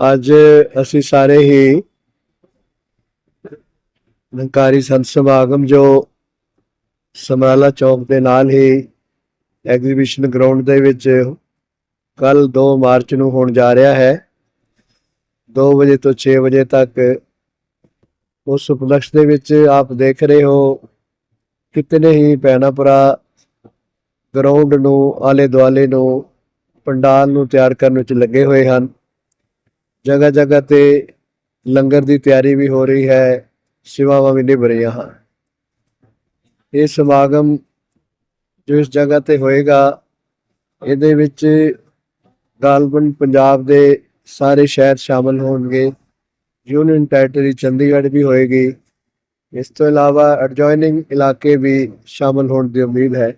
ਅੱਜ ਅਸੀਂ ਸਾਰੇ ਹੀ ਨਿਰੰਕਾਰੀ ਸੰਤ ਸਮਾਗਮ ਜੋ ਸਮਰਾਲਾ ਚੌਕ ਦੇ ਨਾਲ ਹੀ ਐਗਜ਼ੀਬਿਸ਼ਨ ਗਰਾਊਂਡ ਦੇ ਵਿੱਚ ਕੱਲ 2 ਮਾਰਚ ਨੂੰ ਹੋਣ ਜਾ ਰਿਹਾ ਹੈ। 2 ਵਜੇ ਤੋਂ 6 ਵਜੇ ਤੱਕ ਉਸ ਉਪਲਕਸ਼ ਦੇ ਵਿੱਚ ਆਪ ਦੇਖ ਰਹੇ ਹੋ ਕਿਤਨੇ ਹੀ ਭੈਣਾਂ ਭਰਾ ਗਰਾਊਂਡ ਨੂੰ ਆਲੇ ਦੁਆਲੇ ਨੂੰ ਪੰਡਾਲ ਨੂੰ ਤਿਆਰ ਕਰਨ ਵਿੱਚ ਲੱਗੇ ਹੋਏ ਹਨ। ਜਗ੍ਹਾ ਜਗ੍ਹਾ ਤੇ ਲੰਗਰ ਦੀ ਤਿਆਰੀ ਵੀ ਹੋ ਰਹੀ ਹੈ, ਸੇਵਾਵਾਂ ਵੀ ਨਿਭ ਰਹੀਆਂ ਹਨ। ਇਹ ਸਮਾਗਮ ਜੋ ਇਸ ਜਗ੍ਹਾ ਤੇ ਹੋਏਗਾ, ਇਹਦੇ ਵਿੱਚ ਗਾਲਬਨ ਪੰਜਾਬ ਦੇ ਸਾਰੇ ਸ਼ਹਿਰ ਸ਼ਾਮਲ ਹੋਣਗੇ। ਯੂਨੀਅਨ ਟੈਰੀਟਰੀ ਚੰਡੀਗੜ੍ਹ ਵੀ ਹੋਏਗੀ। ਇਸ ਤੋਂ ਇਲਾਵਾ ਐਡਜੋਇਨਿੰਗ ਇਲਾਕੇ ਵੀ ਸ਼ਾਮਲ ਹੋਣ ਦੀ ਉਮੀਦ ਹੈ।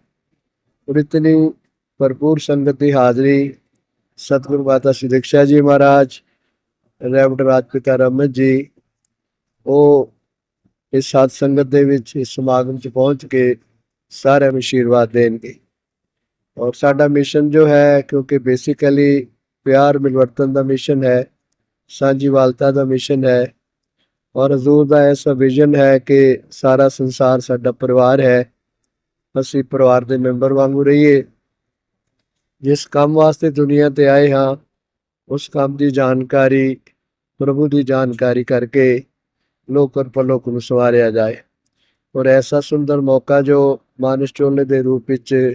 ਔਰ ਇਤਨੀ ਭਰਪੂਰ ਸੰਗਤ ਦੀ ਹਾਜ਼ਰੀ। ਸਤਿਗੁਰੂ ਮਾਤਾ ਸ਼੍ਰੀ ਦੀਕਸ਼ਾ ਜੀ ਮਹਾਰਾਜ ਰੈਵਡ ਰਾਜਪਿਤਾ ਰਮਨ ਜੀ, ਉਹ ਇਸ ਸਾਧ ਸੰਗਤ ਦੇ ਵਿੱਚ, ਇਸ ਸਮਾਗਮ 'ਚ ਪਹੁੰਚ ਕੇ ਸਾਰਿਆਂ ਨੂੰ ਆਸ਼ੀਰਵਾਦ ਦੇਣਗੇ। ਔਰ ਸਾਡਾ ਮਿਸ਼ਨ ਜੋ ਹੈ, ਕਿਉਂਕਿ ਬੇਸਿਕਲੀ ਪਿਆਰ ਮਿਲਵਰਤਨ ਦਾ ਮਿਸ਼ਨ ਹੈ, ਸਾਂਝੀਵਾਲਤਾ ਦਾ ਮਿਸ਼ਨ ਹੈ, ਔਰ ਹਜ਼ੂਰ ਦਾ ਐਸਾ ਵਿਜ਼ਨ ਹੈ ਕਿ ਸਾਰਾ ਸੰਸਾਰ ਸਾਡਾ ਪਰਿਵਾਰ ਹੈ। ਅਸੀਂ ਪਰਿਵਾਰ ਦੇ ਮੈਂਬਰ ਵਾਂਗੂ ਰਹੀਏ। ਜਿਸ ਕੰਮ ਵਾਸਤੇ ਦੁਨੀਆ ਤੇ ਆਏ ਹਾਂ, ਉਸ ਕੰਮ ਦੀ ਜਾਣਕਾਰੀ, ਪ੍ਰਭੂ ਦੀ ਜਾਣਕਾਰੀ ਕਰਕੇ ਲੋਕਰ ਪਰਲੋਕ ਨੂੰ ਸਵਾਰਿਆ ਜਾਏ। ਔਰ ਐਸਾ ਸੁੰਦਰ ਮੌਕਾ ਜੋ ਮਾਨਸ ਚੋਲੇ ਦੇ ਰੂਪ ਵਿੱਚ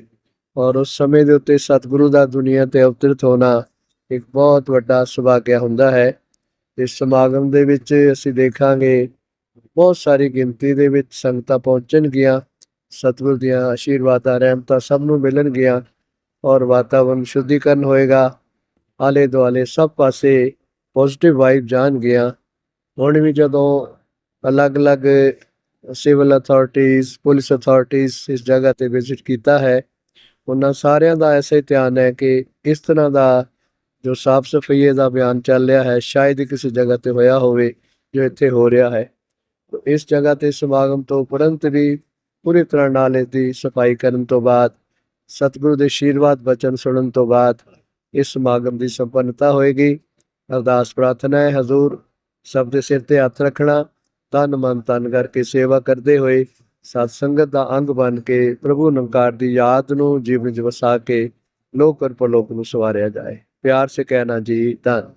ਔਰ ਉਸ ਸਮੇਂ ਦੇ ਉੱਤੇ ਸਤਿਗੁਰੂ ਦਾ ਦੁਨੀਆ ਤੇ ਅਵਤਰਿਤ ਹੋਣਾ ਇੱਕ ਬਹੁਤ ਵੱਡਾ ਸੁਭਾਗਿਆ ਹੁੰਦਾ ਹੈ। ਇਸ ਸਮਾਗਮ ਦੇ ਵਿੱਚ ਅਸੀਂ ਦੇਖਾਂਗੇ ਬਹੁਤ ਸਾਰੀ ਗਿਣਤੀ ਦੇ ਵਿੱਚ ਸੰਗਤਾਂ ਪਹੁੰਚਣਗੀਆਂ, ਸਤਿਗੁਰ ਦੀਆਂ ਆਸ਼ੀਰਵਾਦਾਂ, ਰਹਿਮਤਾਂ ਸਭ ਨੂੰ ਮਿਲਣਗੀਆਂ। ਔਰ ਵਾਤਾਵਰਣ ਸ਼ੁੱਧੀਕਰਨ ਹੋਏਗਾ। ਆਲੇ ਦੁਆਲੇ ਸਭ ਪਾਸੇ ਪੋਜ਼ਿਟਿਵ ਵਾਈਬ ਜਾਣਗੀਆਂ। ਹੁਣ ਵੀ ਜਦੋਂ ਅਲੱਗ-ਅਲੱਗ ਸਿਵਲ ਅਥਾਰਟੀਆਂ ਪੁਲਿਸ ਅਥਾਰਟੀਆਂ ਇਸ ਜਗ੍ਹਾ ਤੇ ਵਿਜ਼ਿਟ ਕੀਤਾ ਹੈ, ਉਹਨਾਂ ਸਾਰਿਆਂ ਦਾ ਐਸਾ ਹੀ ਧਿਆਨ ਹੈ ਕਿ ਇਸ ਤਰ੍ਹਾਂ ਦਾ ਜੋ ਸਾਫ਼ ਸਫ਼ਾਈ ਦਾ ਬਿਆਨ ਚੱਲ ਰਿਹਾ ਹੈ, ਸ਼ਾਇਦ ਕਿਸੇ ਜਗ੍ਹਾ ਤੇ ਹੋਇਆ ਹੋਵੇ, ਜੋ ਇੱਥੇ ਹੋ ਰਿਹਾ ਹੈ। ਇਸ ਜਗ੍ਹਾ ਤੇ ਸਮਾਗਮ ਤੋਂ ਉਪਰੰਤ ਵੀ ਪੂਰੀ ਤਰ੍ਹਾਂ ਨਾਲ ਇਸ ਦੀ ਸਫ਼ਾਈ ਕਰਨ ਤੋਂ ਬਾਅਦ ਸਤਿਗੁਰੂ ਦੇ ਆਸ਼ੀਰਵਾਦ ਬਚਨ ਸੁਣਨ ਤੋਂ ਬਾਅਦ ਇਸ ਸਮਾਗਮ ਦੀ ਸੰਪੰਨਤਾ ਹੋਏਗੀ। ਅਰਦਾਸ ਪ੍ਰਾਰਥਨਾ ਹੈ, ਹਜ਼ੂਰ ਸਭ ਦੇ ਸਿਰ ਤੇ ਹੱਥ ਰੱਖਣਾ, ਤਨ ਮਨ ਤਨ ਕਰਕੇ ਸੇਵਾ ਕਰਦੇ ਹੋਏ ਸਤ ਸੰਗਤ ਦਾ ਅੰਗ ਬਣ ਕੇ ਪ੍ਰਭੂ ਨਿਰੰਕਾਰ ਦੀ ਯਾਦ ਨੂੰ ਜੀਵਨ 'ਚ ਵਸਾ ਕੇ ਲੋਕ ਪਰਲੋਕ ਨੂੰ ਸਵਾਰਿਆ ਜਾਏ। ਪਿਆਰ ਸੇ ਕਹਿਣਾ ਜੀ, ਧੰਨ।